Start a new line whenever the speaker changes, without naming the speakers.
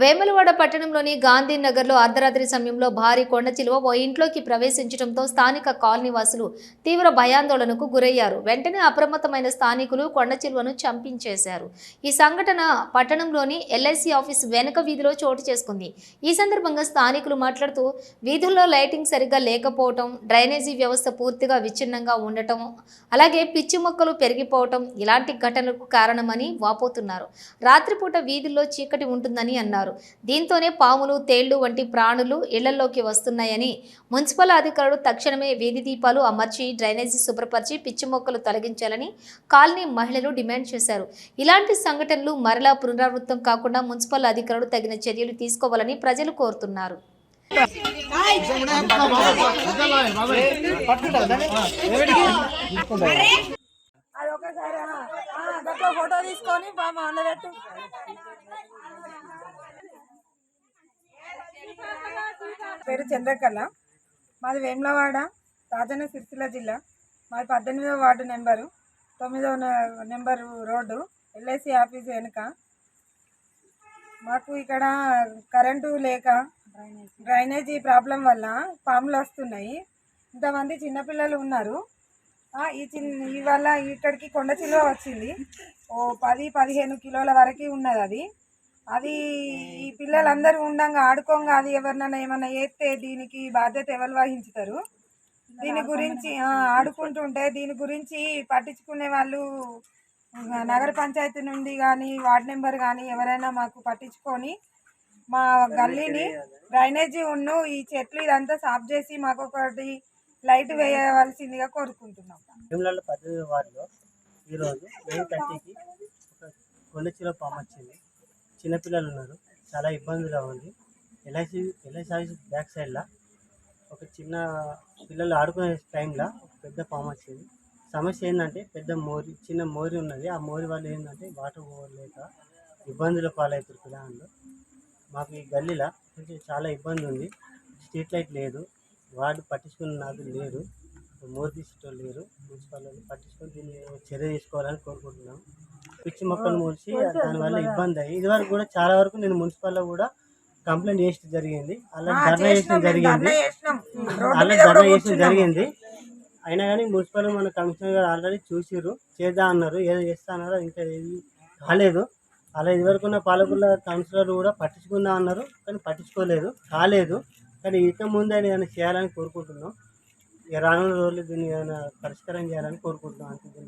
వేములవాడ పట్టణంలోని గాంధీనగర్లో అర్ధరాత్రి సమయంలో భారీ కొండ చిలువ ఓ ఇంట్లోకి ప్రవేశించడంతో స్థానిక కాలనీవాసులు తీవ్ర భయాందోళనకు గురయ్యారు. వెంటనే అప్రమత్తమైన స్థానికులు కొండ చిలువను చంపించేశారు. ఈ సంఘటన పట్టణంలోని ఎల్ఐసి ఆఫీస్ వెనుక వీధిలో చోటు చేసుకుంది. ఈ సందర్భంగా స్థానికులు మాట్లాడుతూ వీధుల్లో లైటింగ్ సరిగ్గా లేకపోవటం డ్రైనేజీ వ్యవస్థ పూర్తిగా విచ్ఛిన్నంగా ఉండటం అలాగే పిచ్చి మొక్కలు పెరిగిపోవటం ఇలాంటి ఘటనలకు కారణమని వాపోతున్నారు. రాత్రిపూట వీధుల్లో చీకటి ఉంటుందని అన్నారు. దీంతోనే పాములు తేళ్ళు వంటి ప్రాణులు ఇళ్ళలోకి వస్తున్నాయని మున్సిపల్ అధికారులు తక్షణమే వీధి దీపాలు అమర్చి డ్రైనేజీ శుభ్రపరిచి పిచ్చి మొక్కలు తొలగించాలని కాలనీ మహిళలు డిమాండ్ చేశారు. ఇలాంటి సంఘటనలు మరలా పునరావృతం కాకుండా మున్సిపల్ అధికారులు తగిన చర్యలు తీసుకోవాలని ప్రజలు కోరుతున్నారు.
అది ఒకసారి ఆ, ఆ, గట్ల ఫోటో తీసుకొని బామ్మ అందబెట్టు పేరు చంద్రకళ. మాది వేములవాడ రాజన్న సిరిసిల్ల జిల్లా. మాది పద్దెనిమిదవ వార్డు నెంబరు తొమ్మిదవ నెంబరు రోడ్డు ఎల్ఐసి ఆఫీస్ వెనుక. మాకు ఇక్కడ కరెంటు లేక డ్రైనేజీ ప్రాబ్లం వల్ల పాములు వస్తున్నాయి. ఇంతమంది చిన్నపిల్లలు ఉన్నారు. ఈ చిన్న ఇవాళ ఇక్కడికి కొండ చిలువ వచ్చింది. ఓ పది పదిహేను కిలోల వరకు ఉన్నది అది. అది ఈ పిల్లలందరూ ఉండంగా ఆడుకోంగా అది ఎవరినైనా ఏమన్నా చేస్తే దీనికి బాధ్యత ఎవరు వహించుతారు? దీని గురించి ఆడుకుంటుంటే దీని గురించి పట్టించుకునే వాళ్ళు నగర పంచాయతీ నుండి కానీ వార్డు నెంబర్ కానీ ఎవరైనా మాకు పట్టించుకొని మా గల్లీని డ్రైనేజీ ఉన్ను ఈ చెట్లు ఇదంతా సాఫ్ చేసి మాకు ఒకటి లైట్ వేయవలసిందిగా కోరుకుంటున్నాం.
భీమలలో పద్దెనిమిది వార్డులో ఈరోజు నైన్ థర్టీకి ఒక కొండచిలో పాము వచ్చింది. చిన్నపిల్లలు ఉన్నారు చాలా ఇబ్బందిగా ఉంది ఎల్ఐసి ఎల్ఐసి ఆఫీస్ బ్యాక్ సైడ్లో ఒక చిన్న పిల్లలు ఆడుకునే టైంలో ఒక పెద్ద పాము వచ్చింది సమస్య ఏంటంటే పెద్ద మోరి చిన్న మోరి ఉన్నది. ఆ మోరి వల్ల ఏంటంటే వాటర్ పోలేక ఇబ్బందుల పాలవుతారు పిల్లలు. మాకు ఈ గల్లీలో చాలా ఇబ్బంది ఉంది. స్ట్రీట్ లైట్ లేదు. వార్డు పట్టించుకున్న నాకు లేరు. మోర్ తీసేటోళ్ళు లేరు. మున్సిపాలిటీ పట్టించుకొని దీన్ని చర్య తీసుకోవాలని కోరుకుంటున్నాం. పిచ్చి మొక్కలు మూసి దానివల్ల ఇబ్బంది అయ్యి. ఇదివరకు కూడా చాలా వరకు నేను మున్సిపల్లో కూడా కంప్లైంట్ చేసి జరిగింది. అలా ధర్నా చేసిన జరిగింది. అలా ధర్నా చేసిన. జరిగింది. అయినా కానీ మున్సిపల్ మన కమిషనర్ గారు ఆల్రెడీ చూసిర్రు. చేద్దాం అన్నారు. ఏదో చేస్తా అన్నారు ఇంకా ఏది కాలేదు. అలా ఇదివరకు ఉన్న పాలకుల కౌన్సిలర్ కూడా పట్టించుకుందాం అన్నారు. కానీ పట్టించుకోలేదు. కాలేదు. కానీ ఇక ముందు ఏదైనా చేయాలని కోరుకుంటున్నాం. రానున్న రోజులు దీన్ని ఏదైనా పరిష్కారం చేయాలని కోరుకుంటున్నాం. అంతే.